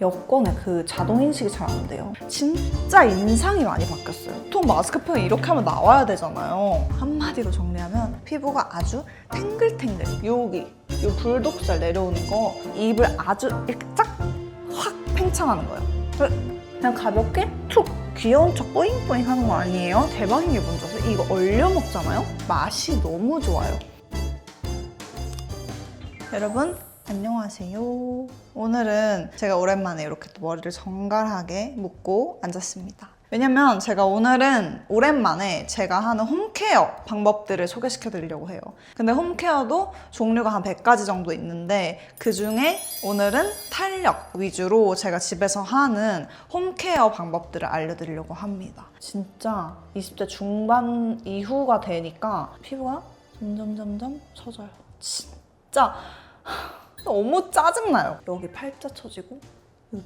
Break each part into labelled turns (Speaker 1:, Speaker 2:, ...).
Speaker 1: 여권에 그 자동 인식이 잘 안 돼요. 진짜 인상이 많이 바뀌었어요. 보통 마스크팩 이렇게 하면 나와야 되잖아요. 한마디로 정리하면 피부가 아주 탱글탱글. 여기 요 불독살 내려오는 거 입을 아주 이렇게 쫙 확 팽창하는 거예요. 그냥 가볍게 툭 귀여운 척 뿌잉뿌잉 하는 거 아니에요? 대박인 게 뭔지 아세요? 이거 얼려 먹잖아요? 맛이 너무 좋아요. 여러분 안녕하세요. 오늘은 제가 오랜만에 이렇게 또 머리를 정갈하게 묶고 앉았습니다. 왜냐면 제가 오늘은 오랜만에 제가 하는 홈케어 방법들을 소개시켜 드리려고 해요. 근데 홈케어도 종류가 한 100가지 정도 있는데 그 중에 오늘은 탄력 위주로 제가 집에서 하는 홈케어 방법들을 알려드리려고 합니다. 진짜 20대 중반 이후가 되니까 피부가 점점 점점 처져요. 진짜 너무 짜증나요. 여기 팔자 여기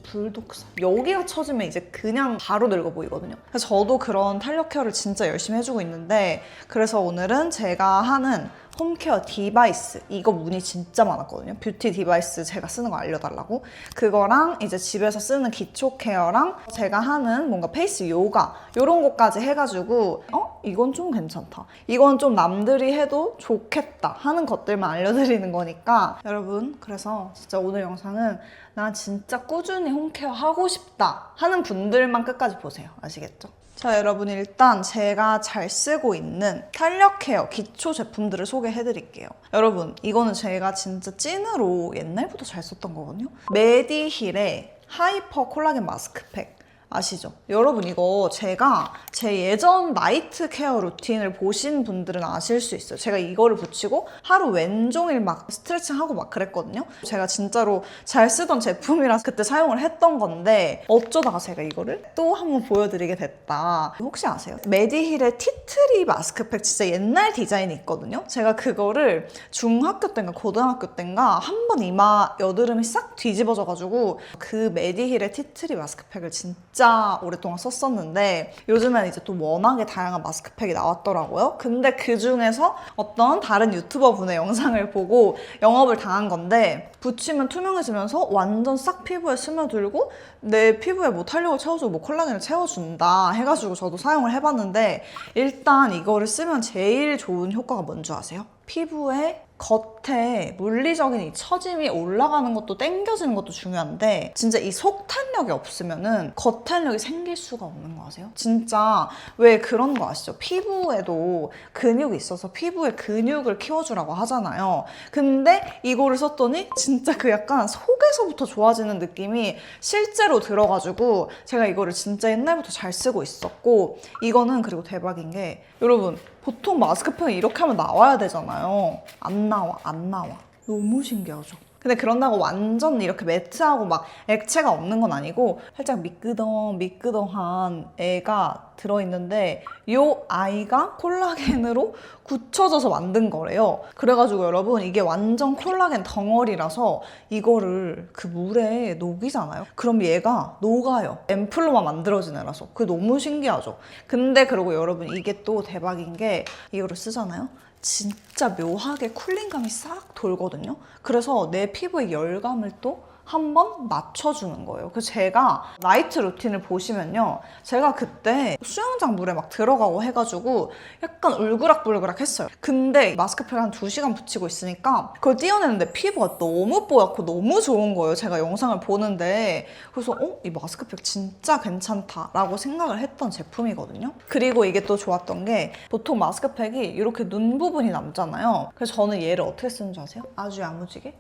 Speaker 1: 불독살. 여기가 처지면 이제 그냥 바로 늙어 보이거든요. 그래서 저도 그런 탄력 케어를 진짜 열심히 해주고 있는데 그래서 오늘은 제가 하는 홈케어 디바이스 이거 문의 진짜 많았거든요. 뷰티 디바이스 제가 쓰는 거 알려달라고 그거랑 이제 집에서 쓰는 기초 케어랑 제가 하는 뭔가 페이스 요가 이런 것까지 해가지고 어 이건 좀 괜찮다. 이건 좀 남들이 해도 좋겠다 하는 것들만 알려드리는 거니까 여러분 그래서 진짜 오늘 영상은 나 진짜 꾸준히 홈케어 하고 싶다 하는 분들만 끝까지 보세요. 아시겠죠? 자, 여러분 일단 제가 잘 쓰고 있는 탄력 케어 기초 제품들을 소개해 드릴게요. 여러분, 이거는 제가 진짜 찐으로 옛날부터 잘 썼던 거거든요. 메디힐의 하이퍼 콜라겐 마스크팩. 아시죠? 여러분 이거 제가 제 예전 나이트 케어 루틴을 보신 분들은 아실 수 있어요. 제가 이거를 붙이고 하루 왼종일 막 스트레칭하고 막 그랬거든요. 제가 진짜로 잘 쓰던 제품이라서 그때 사용을 했던 건데 어쩌다가 제가 이거를 또 한번 보여드리게 됐다. 혹시 아세요? 메디힐의 티트리 마스크팩 진짜 옛날 디자인이 있거든요. 제가 그거를 중학교 때인가 고등학교 때인가 한 번 이마 여드름이 싹 뒤집어져가지고 그 메디힐의 티트리 마스크팩을 진짜 오랫동안 썼었는데 요즘엔 이제 또 워낙에 다양한 마스크팩이 나왔더라고요. 근데 그 중에서 어떤 다른 유튜버 분의 영상을 보고 영업을 당한 건데 붙이면 투명해지면서 완전 싹 피부에 스며들고 내 피부에 뭐 탄력을 채워주고 뭐 콜라겐을 채워준다 해가지고 저도 사용을 해봤는데 일단 이거를 쓰면 제일 좋은 효과가 뭔지 아세요? 피부에 겉에 물리적인 이 처짐이 올라가는 것도 땡겨지는 것도 중요한데 진짜 이 속탄력이 없으면은 겉탄력이 생길 수가 없는 거 아세요? 진짜 왜 그런 거 아시죠? 피부에도 근육이 있어서 피부에 근육을 키워주라고 하잖아요. 근데 이거를 썼더니 진짜 그 약간 속에서부터 좋아지는 느낌이 실제로 들어가지고 제가 이거를 진짜 옛날부터 잘 쓰고 있었고 이거는 그리고 대박인 게 여러분 보통 마스크팩 이렇게 하면 나와야 되잖아요. 안 나와, 안 나와. 너무 신기하죠? 근데 그런다고 완전 이렇게 매트하고 막 액체가 없는 건 아니고 살짝 미끄덩 미끄덩한 애가 들어있는데 이 아이가 콜라겐으로 굳혀져서 만든 거래요. 그래가지고 여러분 이게 완전 콜라겐 덩어리라서 이거를 그 물에 녹이잖아요. 그럼 얘가 녹아요. 앰플로만 만들어진 애라서. 그게 너무 신기하죠. 근데 그리고 여러분 이게 또 대박인 게 이거를 쓰잖아요. 진짜 묘하게 쿨링감이 싹 돌거든요. 그래서 내 피부의 열감을 또 한번 맞춰주는 거예요. 그래서 제가 나이트 루틴을 보시면요. 제가 그때 수영장 물에 막 들어가고 해가지고 약간 울그락불그락 했어요. 근데 마스크팩 한 2시간 붙이고 있으니까 그걸 띄어내는데 피부가 너무 뽀얗고 너무 좋은 거예요. 제가 영상을 보는데. 그래서 어? 이 마스크팩 진짜 괜찮다라고 생각을 했던 제품이거든요. 그리고 이게 또 좋았던 게 보통 마스크팩이 이렇게 눈 부분이 남잖아요. 그래서 저는 얘를 어떻게 쓰는 줄 아세요? 아주 야무지게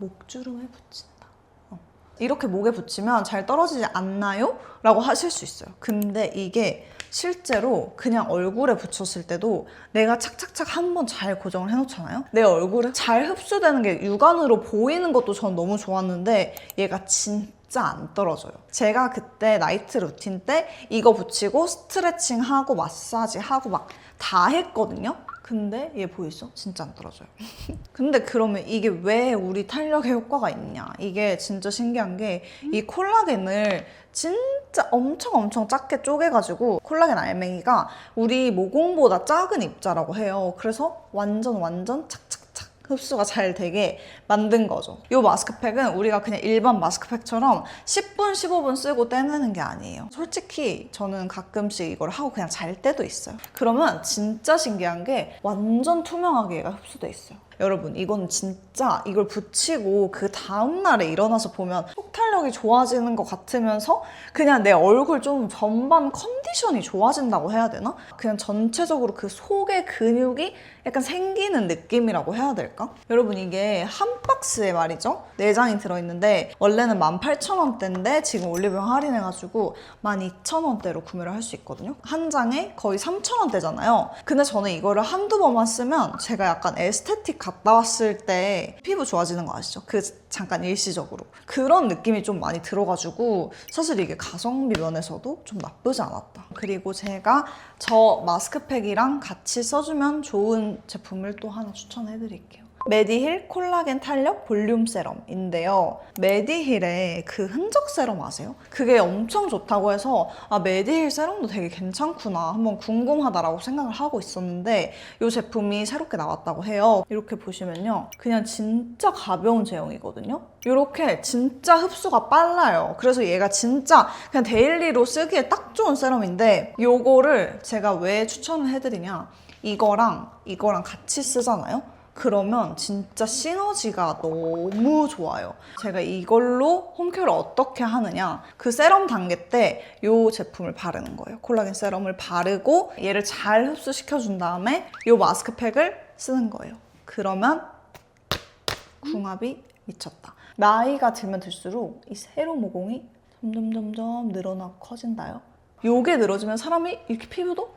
Speaker 1: 목주름에 붙인다. 어. 이렇게 목에 붙이면 잘 떨어지지 않나요? 라고 하실 수 있어요. 근데 이게 실제로 그냥 얼굴에 붙였을 때도 내가 착착착 한번 잘 고정을 해놓잖아요? 내 얼굴에 잘 흡수되는 게 육안으로 보이는 것도 전 너무 좋았는데 얘가 진짜 안 떨어져요. 제가 그때 나이트 루틴 때 이거 붙이고 스트레칭 하고 마사지 하고 막 다 했거든요. 근데 얘 보이죠? 진짜 안 떨어져요. 근데 그러면 이게 왜 우리 탄력에 효과가 있냐? 이게 진짜 신기한 게 이 콜라겐을 진짜 엄청 엄청 작게 쪼개가지고 콜라겐 알맹이가 우리 모공보다 작은 입자라고 해요. 그래서 완전 완전 착착착 흡수가 잘 되게 만든 거죠. 이 마스크팩은 우리가 그냥 일반 마스크팩처럼 10분, 15분 쓰고 떼내는 게 아니에요. 솔직히 저는 가끔씩 이걸 하고 그냥 잘 때도 있어요. 그러면 진짜 신기한 게 완전 투명하게 얘가 흡수돼 있어요. 여러분 이건 진짜 이걸 붙이고 그 다음날에 일어나서 보면 속탄력이 좋아지는 것 같으면서 그냥 내 얼굴 좀 전반 컨 디션이 좋아진다고 해야 되나? 그냥 전체적으로 그 속의 근육이 약간 생기는 느낌이라고 해야 될까? 여러분 이게 한 박스에 말이죠. 4장이 들어있는데 원래는 18,000원대인데 지금 올리브영 할인해가지고 12,000원대로 구매를 할 수 있거든요. 한 장에 거의 3,000원대잖아요. 근데 저는 이거를 한두 번만 쓰면 제가 약간 에스테틱 갔다 왔을 때 피부 좋아지는 거 아시죠? 그 잠깐 일시적으로. 그런 느낌이 좀 많이 들어가지고 사실 이게 가성비 면에서도 좀 나쁘지 않았다. 그리고 제가 저 마스크팩이랑 같이 써주면 좋은 제품을 또 하나 추천해드릴게요. 메디힐 콜라겐 탄력 볼륨 세럼인데요. 메디힐의 그 흔적 세럼 아세요? 그게 엄청 좋다고 해서 아 메디힐 세럼도 되게 괜찮구나 한번 궁금하다라고 생각을 하고 있었는데 이 제품이 새롭게 나왔다고 해요. 이렇게 보시면요. 그냥 진짜 가벼운 제형이거든요. 이렇게 진짜 흡수가 빨라요. 그래서 얘가 진짜 그냥 데일리로 쓰기에 딱 좋은 세럼인데 요거를 제가 왜 추천을 해드리냐 이거랑 이거랑 같이 쓰잖아요. 그러면 진짜 시너지가 너무 좋아요. 제가 이걸로 홈케어를 어떻게 하느냐. 그 세럼 단계 때 이 제품을 바르는 거예요. 콜라겐 세럼을 바르고 얘를 잘 흡수시켜준 다음에 이 마스크팩을 쓰는 거예요. 그러면 궁합이 미쳤다. 나이가 들면 들수록 이 세로 모공이 점점 점점 늘어나고 커진다요. 요게 늘어지면 사람이 이렇게 피부도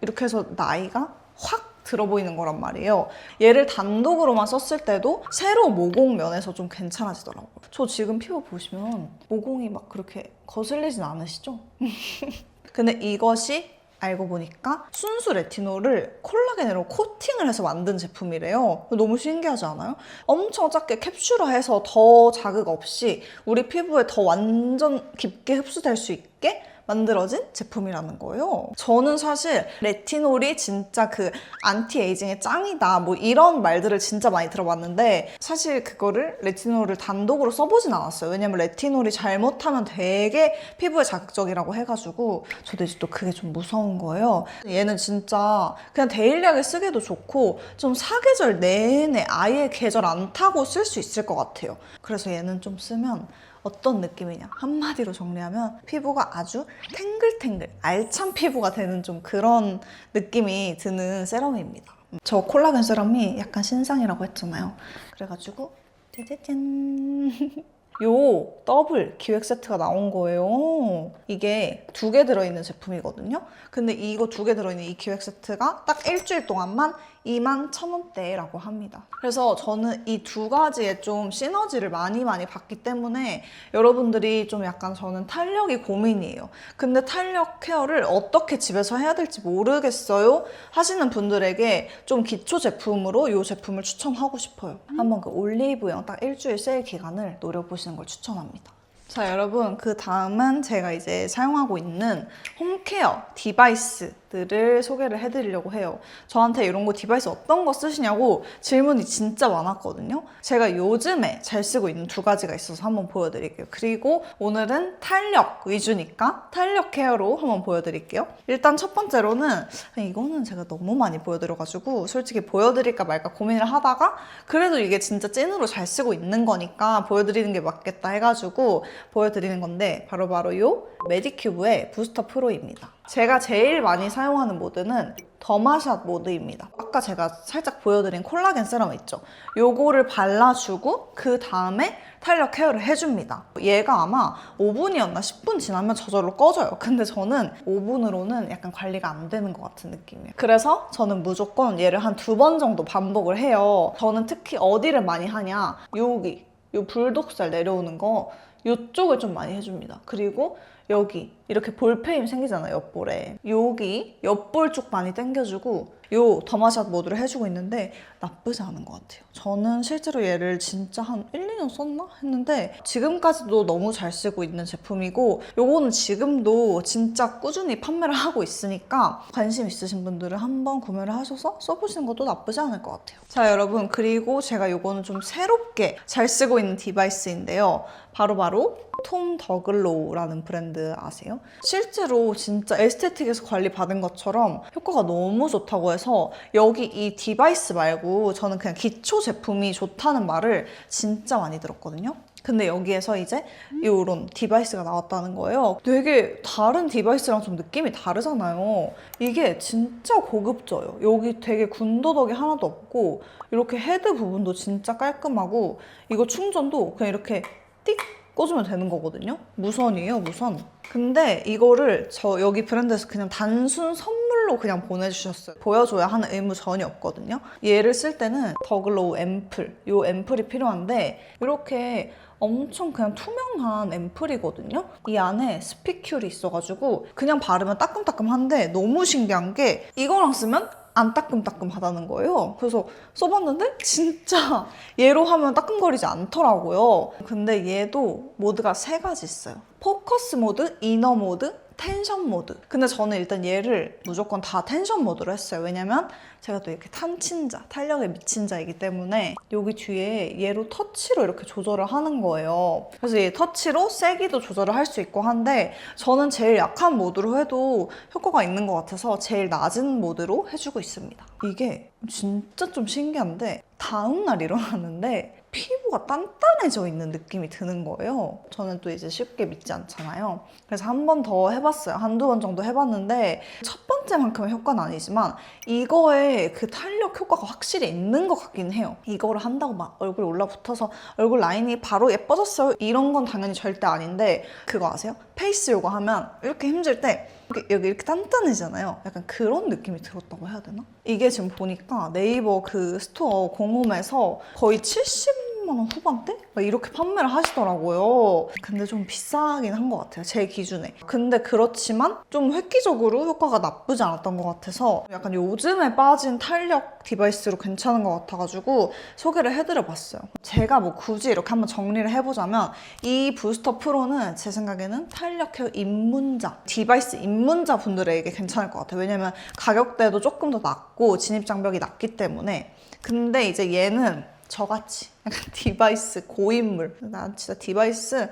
Speaker 1: 이렇게 해서 나이가 확 들어 보이는 거란 말이에요. 얘를 단독으로만 썼을 때도 세로 모공 면에서 좀 괜찮아지더라고요. 저 지금 피부 보시면 모공이 막 그렇게 거슬리진 않으시죠? 근데 이것이 알고 보니까 순수 레티놀을 콜라겐으로 코팅을 해서 만든 제품이래요. 너무 신기하지 않아요? 엄청 작게 캡슐화해서 더 자극 없이 우리 피부에 더 완전 깊게 흡수될 수 있게 만들어진 제품이라는 거예요. 저는 사실 레티놀이 진짜 그 안티에이징의 짱이다 뭐 이런 말들을 진짜 많이 들어봤는데 사실 그거를 레티놀을 단독으로 써보진 않았어요. 왜냐면 레티놀이 잘못하면 되게 피부에 자극적이라고 해가지고 저도 이제 또 그게 좀 무서운 거예요. 얘는 진짜 그냥 데일리하게 쓰기도 좋고 좀 사계절 내내 아예 계절 안 타고 쓸 수 있을 것 같아요. 그래서 얘는 좀 쓰면 어떤 느낌이냐 한마디로 정리하면 피부가 아주 탱글탱글 알찬 피부가 되는 좀 그런 느낌이 드는 세럼입니다 저 콜라겐 세럼이 약간 신상이라고 했잖아요 그래가지고 짜자잔 요 더블 기획 세트가 나온 거예요. 이게 두 개 들어있는 제품이거든요. 근데 이거 두 개 들어있는 이 기획 세트가 딱 일주일 동안만 2만 1,000원대라고 합니다. 그래서 저는 이 두 가지에 좀 시너지를 많이 많이 봤기 때문에 여러분들이 좀 약간 저는 탄력이 고민이에요. 근데 탄력 케어를 어떻게 집에서 해야 될지 모르겠어요 하시는 분들에게 좀 기초 제품으로 이 제품을 추천하고 싶어요. 한번 그 올리브영 딱 일주일 세일 기간을 노려보시는 걸 추천합니다. 자 여러분 그 다음은 제가 이제 사용하고 있는 홈케어 디바이스들을 소개를 해드리려고 해요. 저한테 이런 거 디바이스 어떤 거 쓰시냐고 질문이 진짜 많았거든요. 제가 요즘에 잘 쓰고 있는 두 가지가 있어서 한번 보여드릴게요. 그리고 오늘은 탄력 위주니까 탄력 케어로 한번 보여드릴게요. 일단 첫 번째로는 이거는 제가 너무 많이 보여드려가지고 솔직히 보여드릴까 말까 고민을 하다가 그래도 이게 진짜 찐으로 잘 쓰고 있는 거니까 보여드리는 게 맞겠다 해가지고 보여드리는 건데 바로바로 요 메디큐브의 부스터 프로입니다. 제가 제일 많이 사용하는 모드는 더마샷 모드입니다. 아까 제가 살짝 보여드린 콜라겐 세럼 있죠? 요거를 발라주고 그 다음에 탄력 케어를 해줍니다. 얘가 아마 5분이었나 10분 지나면 저절로 꺼져요. 근데 저는 5분으로는 약간 관리가 안 되는 것 같은 느낌이에요. 그래서 저는 무조건 얘를 한 두 번 정도 반복을 해요. 저는 특히 어디를 많이 하냐? 여기, 요 불독살 내려오는 거 이쪽을 좀 많이 해줍니다. 그리고 여기 이렇게 볼페임 생기잖아요 옆볼에 여기 옆볼 쪽 많이 당겨주고 요 더마샷 모드를 해주고 있는데 나쁘지 않은 것 같아요. 저는 실제로 얘를 진짜 한 1, 2년 썼나? 했는데 지금까지도 너무 잘 쓰고 있는 제품이고 요거는 지금도 진짜 꾸준히 판매를 하고 있으니까 관심 있으신 분들은 한번 구매를 하셔서 써보시는 것도 나쁘지 않을 것 같아요. 자 여러분 그리고 제가 요거는 좀 새롭게 잘 쓰고 있는 디바이스인데요. 바로 바로 톰 더글로우라는 브랜드 아세요? 실제로 진짜 에스테틱에서 관리 받은 것처럼 효과가 너무 좋다고 해서 여기 이 디바이스 말고 저는 그냥 기초 제품이 좋다는 말을 진짜 많이 들었거든요. 근데 여기에서 이제 이런 디바이스가 나왔다는 거예요. 되게 다른 디바이스랑 좀 느낌이 다르잖아요. 이게 진짜 고급져요. 여기 되게 군더더기 하나도 없고 이렇게 헤드 부분도 진짜 깔끔하고 이거 충전도 그냥 이렇게 띡 꽂으면 되는 거거든요. 무선이에요, 무선. 근데 이거를 저 여기 브랜드에서 그냥 단순 선물로 그냥 보내주셨어요. 보여줘야 하는 의무 전혀 없거든요. 얘를 쓸 때는 더글로우 앰플, 요 앰플이 필요한데 이렇게 엄청 그냥 투명한 앰플이거든요. 이 안에 스피큘이 있어가지고 그냥 바르면 따끔따끔한데 너무 신기한 게 이거랑 쓰면 안 따끔따끔하다는 거예요. 그래서 써봤는데 진짜 얘로 하면 따끔거리지 않더라고요. 근데 얘도 모드가 세 가지 있어요. 포커스 모드, 이너 모드, 텐션 모드. 근데 저는 일단 얘를 무조건 다 텐션 모드로 했어요. 왜냐면 제가 또 이렇게 탐친자, 탄력에 미친 자이기 때문에 여기 뒤에 얘로 터치로 이렇게 조절을 하는 거예요. 그래서 얘 터치로 세기도 조절을 할 수 있고 한데 저는 제일 약한 모드로 해도 효과가 있는 것 같아서 제일 낮은 모드로 해주고 있습니다. 이게 진짜 좀 신기한데 다음날 일어났는데 피부가 단단해져 있는 느낌이 드는 거예요. 저는 또 이제 쉽게 믿지 않잖아요. 그래서 한 번 더 해봤어요. 한두 번 정도 해봤는데 첫 번째만큼의 효과는 아니지만 이거에 그 탄력 효과가 확실히 있는 것 같긴 해요. 이거를 한다고 막 얼굴 올라붙어서 얼굴 라인이 바로 예뻐졌어요. 이런 건 당연히 절대 아닌데 그거 아세요? 페이스 요가 하면 이렇게 힘줄 때 여기 이렇게 단단해지잖아요. 약간 그런 느낌이 들었다고 해야 되나? 이게 지금 보니까 네이버 그 스토어 공홈에서 거의 70 만 원 후반대? 막 이렇게 판매를 하시더라고요. 근데 좀 비싸긴 한 것 같아요. 제 기준에. 근데 그렇지만 좀 획기적으로 효과가 나쁘지 않았던 것 같아서 약간 요즘에 빠진 탄력 디바이스로 괜찮은 것 같아가지고 소개를 해드려봤어요. 제가 뭐 굳이 이렇게 한번 정리를 해보자면 이 부스터 프로는 제 생각에는 탄력 헤어 입문자, 디바이스 입문자 분들에게 괜찮을 것 같아요. 왜냐면 가격대도 조금 더 낮고 진입장벽이 낮기 때문에 근데 이제 얘는 저같이 약간 디바이스 고인물. 난 진짜 디바이스에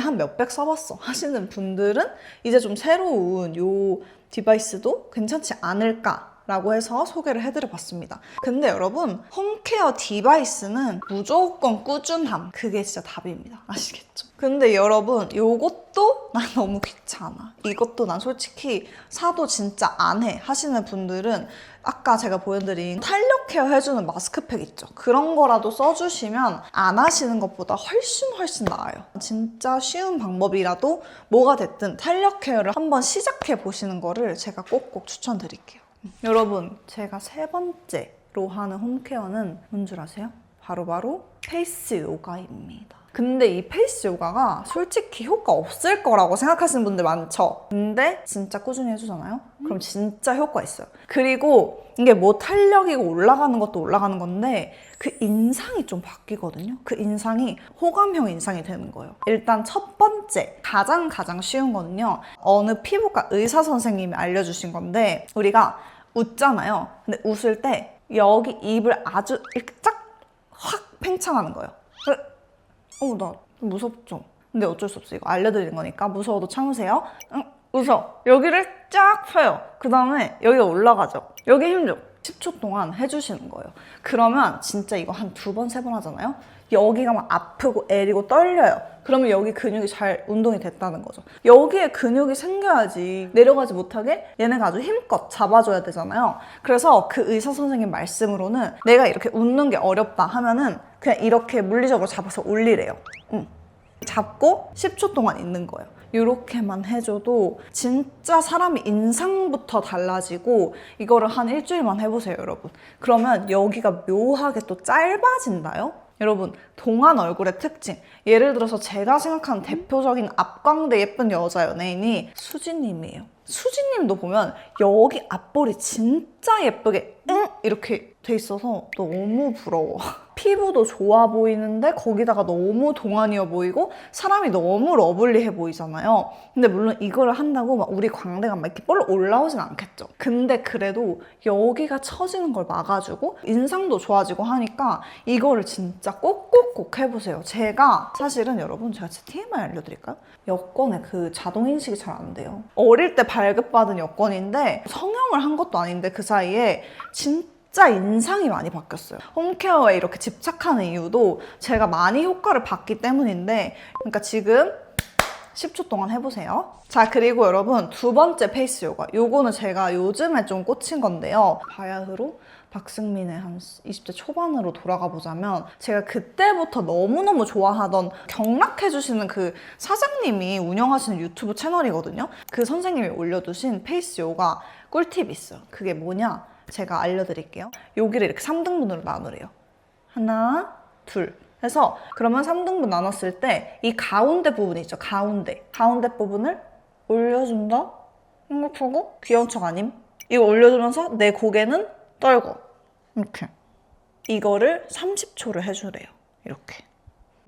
Speaker 1: 한 몇백 써봤어. 하시는 분들은 이제 좀 새로운 요 디바이스도 괜찮지 않을까 라고 해서 소개를 해드려봤습니다. 근데 여러분 홈케어 디바이스는 무조건 꾸준함 그게 진짜 답입니다. 아시겠죠? 근데 여러분 요것도 난 너무 귀찮아. 이것도 난 솔직히 사도 진짜 안 해 하시는 분들은 아까 제가 보여드린 탄력 케어 해주는 마스크팩 있죠. 그런 거라도 써주시면 안 하시는 것보다 훨씬 훨씬 나아요. 진짜 쉬운 방법이라도 뭐가 됐든 탄력 케어를 한번 시작해 보시는 거를 제가 꼭꼭 추천드릴게요. 여러분, 제가 세 번째로 하는 홈케어는 뭔 줄 아세요? 바로 바로 페이스 요가입니다. 근데 이 페이스 요가가 솔직히 효과 없을 거라고 생각하시는 분들 많죠? 근데 진짜 꾸준히 해주잖아요? 그럼 진짜 효과 있어요. 그리고 이게 뭐 탄력이고 올라가는 것도 올라가는 건데 그 인상이 좀 바뀌거든요. 그 인상이 호감형 인상이 되는 거예요. 일단 첫 번째, 가장 가장 쉬운 거는요. 어느 피부과 의사 선생님이 알려주신 건데 우리가 웃잖아요. 근데 웃을 때 여기 입을 아주 이렇게 쫙 확 팽창하는 거예요. 어, 나 무섭죠? 근데 어쩔 수 없어. 이거 알려드리는 거니까 무서워도 참으세요. 응, 웃어. 여기를 쫙 펴요. 그 다음에 여기가 올라가죠. 여기 힘 줘. 10초 동안 해주시는 거예요. 그러면 진짜 이거 한 두 번, 세 번 하잖아요? 여기가 막 아프고 애리고 떨려요. 그러면 여기 근육이 잘 운동이 됐다는 거죠. 여기에 근육이 생겨야지 내려가지 못하게 얘네가 아주 힘껏 잡아줘야 되잖아요. 그래서 그 의사 선생님 말씀으로는 내가 이렇게 웃는 게 어렵다 하면은 그냥 이렇게 물리적으로 잡아서 올리래요. 응. 잡고 10초 동안 있는 거예요. 이렇게만 해줘도 진짜 사람이 인상부터 달라지고 이거를 한 일주일만 해보세요, 여러분. 그러면 여기가 묘하게 또 짧아진다요? 여러분, 동안 얼굴의 특징. 예를 들어서 제가 생각하는 대표적인 앞광대 예쁜 여자 연예인이 수지님이에요. 수지님도 보면 여기 앞볼이 진짜 예쁘게 응 이렇게 돼 있어서 너무 부러워. 피부도 좋아 보이는데 거기다가 너무 동안이어 보이고 사람이 너무 러블리해 보이잖아요. 근데 물론 이걸 한다고 막 우리 광대가 막 이렇게 볼록 올라오진 않겠죠. 근데 그래도 여기가 처지는 걸 막아주고 인상도 좋아지고 하니까 이거를 진짜 꼭꼭꼭 해보세요. 제가 사실은 여러분 제가 진짜 TMI 알려드릴까요? 여권에 그 자동 인식이 잘 안 돼요. 어릴 때 발급받은 여권인데 성형을 한 것도 아닌데 그 사이에 진짜 진짜 인상이 많이 바뀌었어요. 홈케어에 이렇게 집착하는 이유도 제가 많이 효과를 봤기 때문인데, 그러니까 지금 10초 동안 해보세요. 자, 그리고 여러분, 두 번째 페이스 요가. 요거는 제가 요즘에 좀 꽂힌 건데요. 바야흐로 박승민의 한 20대 초반으로 돌아가 보자면 제가 그때부터 너무너무 좋아하던 경락해주시는 그 사장님이 운영하시는 유튜브 채널이거든요. 그 선생님이 올려두신 페이스 요가 꿀팁이 있어요. 그게 뭐냐? 제가 알려드릴게요. 여기를 이렇게 3등분으로 나누래요. 하나, 둘. 해서 그러면 3등분 나눴을 때 이 가운데 부분이 있죠. 가운데. 가운데 부분을 올려준다? 행복하고 귀여운 척 아님? 이거 올려주면서 내 고개는 떨고. 이렇게. 이거를 30초를 해주래요. 이렇게.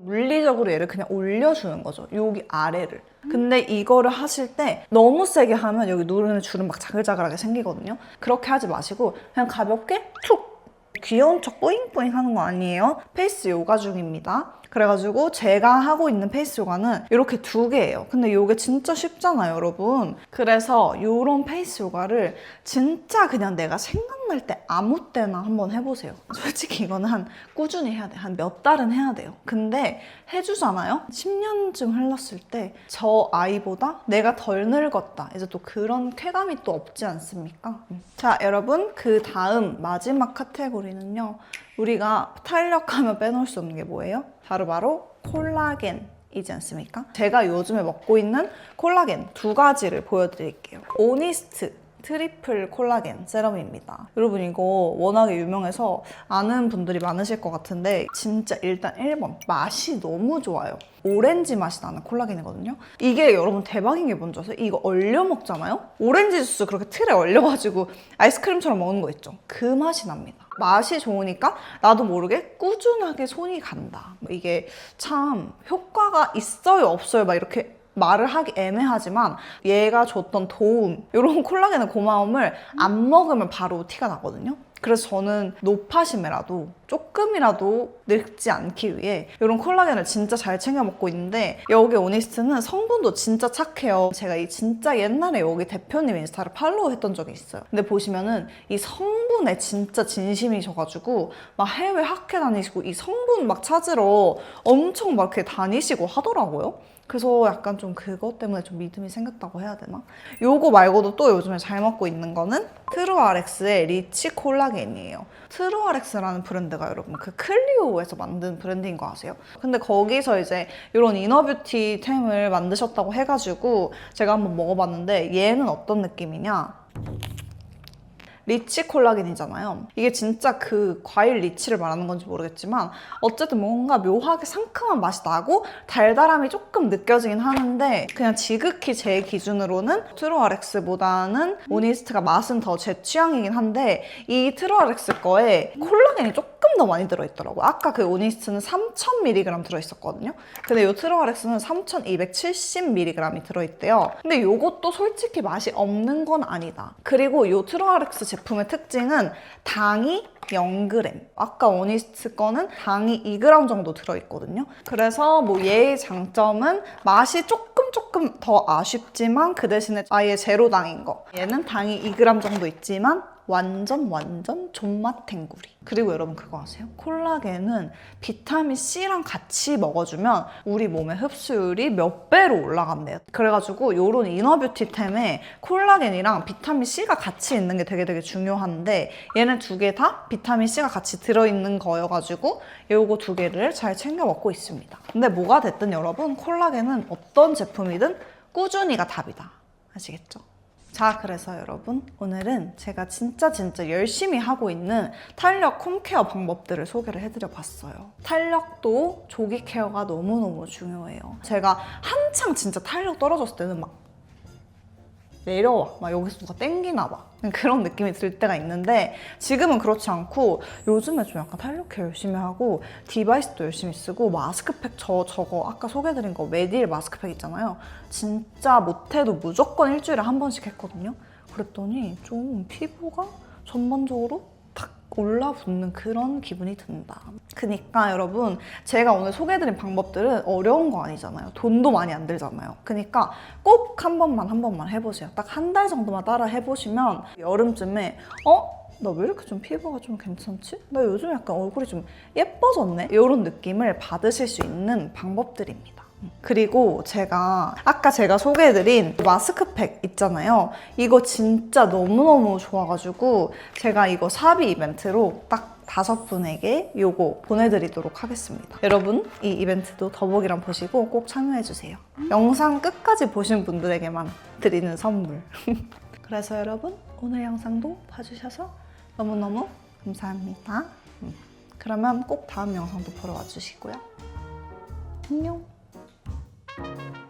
Speaker 1: 물리적으로 얘를 그냥 올려주는 거죠. 여기 아래를. 근데 이거를 하실 때 너무 세게 하면 여기 누르는 줄은 막 자글자글하게 생기거든요. 그렇게 하지 마시고 그냥 가볍게 툭! 귀여운 척 뿌잉뿌잉 하는 거 아니에요. 페이스 요가 중입니다. 그래가지고 제가 하고 있는 페이스 요가는 이렇게 두 개예요. 근데 이게 진짜 쉽잖아요, 여러분. 그래서 이런 페이스 요가를 진짜 그냥 내가 생각날 때 아무 때나 한번 해보세요. 솔직히 이거는 한 꾸준히 해야 돼. 한 몇 달은 해야 돼요. 근데 해주잖아요? 10년쯤 흘렀을 때 저 아이보다 내가 덜 늙었다. 이제 또 그런 쾌감이 또 없지 않습니까? 음. 자, 여러분. 그 다음 마지막 카테고리는요. 우리가 탄력하면 빼놓을 수 없는 게 뭐예요? 바로 바로 콜라겐 이지 않습니까? 제가 요즘에 먹고 있는 콜라겐 두 가지를 보여드릴게요. 오니스트 트리플 콜라겐 세럼입니다. 여러분 이거 워낙에 유명해서 아는 분들이 많으실 것 같은데 진짜 일단 1번 맛이 너무 좋아요. 오렌지 맛이 나는 콜라겐이거든요. 이게 여러분 대박인 게 뭔지 아세요? 이거 얼려 먹잖아요? 오렌지 주스 그렇게 틀에 얼려가지고 아이스크림처럼 먹는 거 있죠? 그 맛이 납니다. 맛이 좋으니까 나도 모르게 꾸준하게 손이 간다. 뭐 이게 참 효과가 있어요 없어요 막 이렇게 말을 하기 애매하지만 얘가 줬던 도움 이런 콜라겐의 고마움을 안 먹으면 바로 티가 나거든요. 그래서 저는 노파심에라도 조금이라도 늙지 않기 위해 이런 콜라겐을 진짜 잘 챙겨 먹고 있는데 여기 오니스트는 성분도 진짜 착해요. 제가 이 진짜 옛날에 여기 대표님 인스타를 팔로우 했던 적이 있어요. 근데 보시면은 이 성분에 진짜 진심이셔가지고 막 해외 학회 다니시고 이 성분 막 찾으러 엄청 막 이렇게 다니시고 하더라고요. 그래서 약간 좀 그것 때문에 좀 믿음이 생겼다고 해야 되나? 요거 말고도 또 요즘에 잘 먹고 있는 거는 트루아렉스의 리치 콜라겐이에요. 트루아렉스라는 브랜드가 여러분 그 클리오에서 만든 브랜드인 거 아세요? 근데 거기서 이제 이런 이너뷰티 템을 만드셨다고 해가지고 제가 한번 먹어봤는데 얘는 어떤 느낌이냐? 리치 콜라겐이잖아요. 이게 진짜 그 과일 리치를 말하는 건지 모르겠지만 어쨌든 뭔가 묘하게 상큼한 맛이 나고 달달함이 조금 느껴지긴 하는데 그냥 지극히 제 기준으로는 트루아렉스보다는 오니스트가 맛은 더 제 취향이긴 한데 이 트루아렉스 거에 콜라겐이 조금 더 많이 들어있더라고요. 아까 그 오니스트는 3000mg 들어있었거든요. 근데 이 트루아렉스는 3270mg이 들어있대요. 근데 이것도 솔직히 맛이 없는 건 아니다. 그리고 이 트루아렉스 제품의 특징은 당이 0g. 아까 오니스트 거는 당이 2g 정도 들어있거든요. 그래서 뭐 얘의 장점은 맛이 조금 조금 더 아쉽지만 그 대신에 아예 제로당인 거. 얘는 당이 2g 정도 있지만 완전 완전 존맛 탱구리. 그리고 여러분 그거 아세요? 콜라겐은 비타민 C랑 같이 먹어주면 우리 몸의 흡수율이 몇 배로 올라간대요. 그래가지고 요런 이너뷰티템에 콜라겐이랑 비타민 C가 같이 있는 게 되게 되게 중요한데 얘는 두 개 다 비타민 C가 같이 들어있는 거여가지고 요거 두 개를 잘 챙겨 먹고 있습니다. 근데 뭐가 됐든 여러분 콜라겐은 어떤 제품이든 꾸준히가 답이다. 아시겠죠? 자, 그래서 여러분, 오늘은 제가 진짜 진짜 열심히 하고 있는 탄력 홈케어 방법들을 소개를 해드려 봤어요. 탄력도 조기 케어가 너무너무 중요해요. 제가 한창 진짜 탄력 떨어졌을 때는 막 내려와. 막 여기서 누가 땡기나 봐. 그런 느낌이 들 때가 있는데 지금은 그렇지 않고 요즘에 좀 약간 탄력 케어 열심히 하고 디바이스도 열심히 쓰고 마스크팩 저 저거 아까 소개해드린 거 메딜 마스크팩 있잖아요. 진짜 못해도 무조건 일주일에 한 번씩 했거든요. 그랬더니 좀 피부가 전반적으로 탁 올라붙는 그런 기분이 든다. 그니까 여러분 제가 오늘 소개해드린 방법들은 어려운 거 아니잖아요. 돈도 많이 안 들잖아요. 그니까 꼭 한 번만 한 번만 해보세요. 딱 한 달 정도만 따라 해보시면 여름쯤에 어? 나 왜 이렇게 좀 피부가 좀 괜찮지? 나 요즘 약간 얼굴이 좀 예뻐졌네? 이런 느낌을 받으실 수 있는 방법들입니다. 그리고 제가 아까 제가 소개해드린 마스크팩 있잖아요. 이거 진짜 너무너무 좋아가지고 제가 이거 사비 이벤트로 딱 다섯 분에게 요거 보내드리도록 하겠습니다. 여러분 이 이벤트도 더보기란 보시고 꼭 참여해주세요. 영상 끝까지 보신 분들에게만 드리는 선물. 그래서 여러분 오늘 영상도 봐주셔서 너무너무 감사합니다. 음, 그러면 꼭 다음 영상도 보러 와주시고요. 안녕. you